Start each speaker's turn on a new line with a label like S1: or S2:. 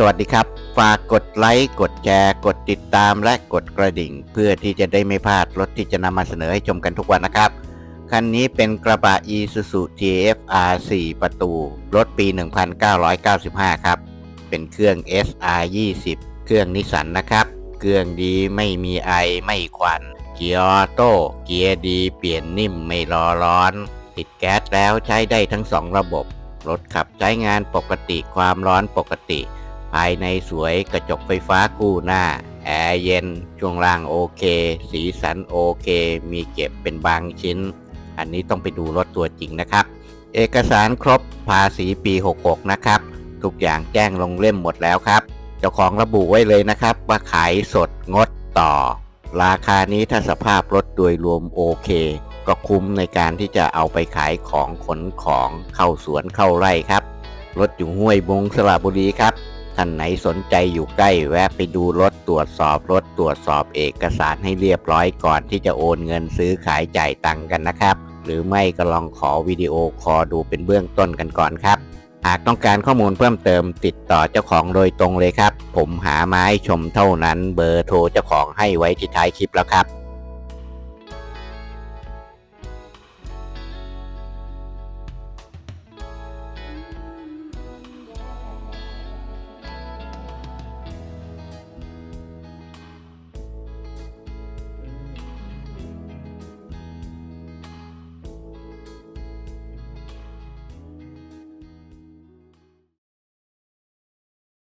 S1: สวัสดีครับ ฝากกดไลค์กดแชร์ กดติดตามและกดกระดิ่ง เพื่อที่จะได้ไม่พลาดรถที่จะนำมาเสนอให้ชมกันทุกวันนะครับ คันนี้เป็นกระบะ Isuzu TFR 4 ประตู รถปี 1995 ครับ เป็นเครื่อง SR 20เครื่องนิสสันนะครับ เครื่องดีไม่มีไอไม่ควัน เกียร์ออโต้เกียร์ดีเปลี่ยนนิ่มไม่รอร้อน ติดแก๊สแล้วใช้ได้ทั้งสองระบบ รถขับใช้งานปกติความร้อนปกติ ภายในสวยกระจกไฟฟ้าคู่หน้า แอร์เย็น ช่วงล่างโอเค สีสันโอเค มีเก็บเป็นบางชิ้น อันนี้ต้องไปดูรถตัวจริงนะครับ เอกสารครบภาษีปี 66 นะครับ ทุกอย่างแจ้งลงเล่มหมดแล้วครับ เจ้าของระบุไว้เลยนะครับ ว่าขายสดงดต่อ ราคานี้ถ้าสภาพรถโดยรวมโอเค ก็คุ้มในการที่จะเอาไปขายของขนของเข้าสวนเข้าไร่ครับ รถอยู่ห้วยบงสระบุรีครับ ท่านไหนสนใจอยู่ใกล้แวะไปดูรถตรวจสอบรถตรวจสอบเอกสารให้เรียบร้อยก่อนที่จะโอนเงินซื้อขายจ่ายตังกันนะครับ หรือไม่ก็ลองขอวิดีโอคอดูเป็นเบื้องต้นกันก่อนครับ หากต้องการข้อมูลเพิ่มเติมติดต่อเจ้าของโดยตรงเลยครับ ผมหาไม้ชมเท่านั้นเบอร์โทรเจ้าของให้ไว้ที่ท้ายคลิปแล้วครับ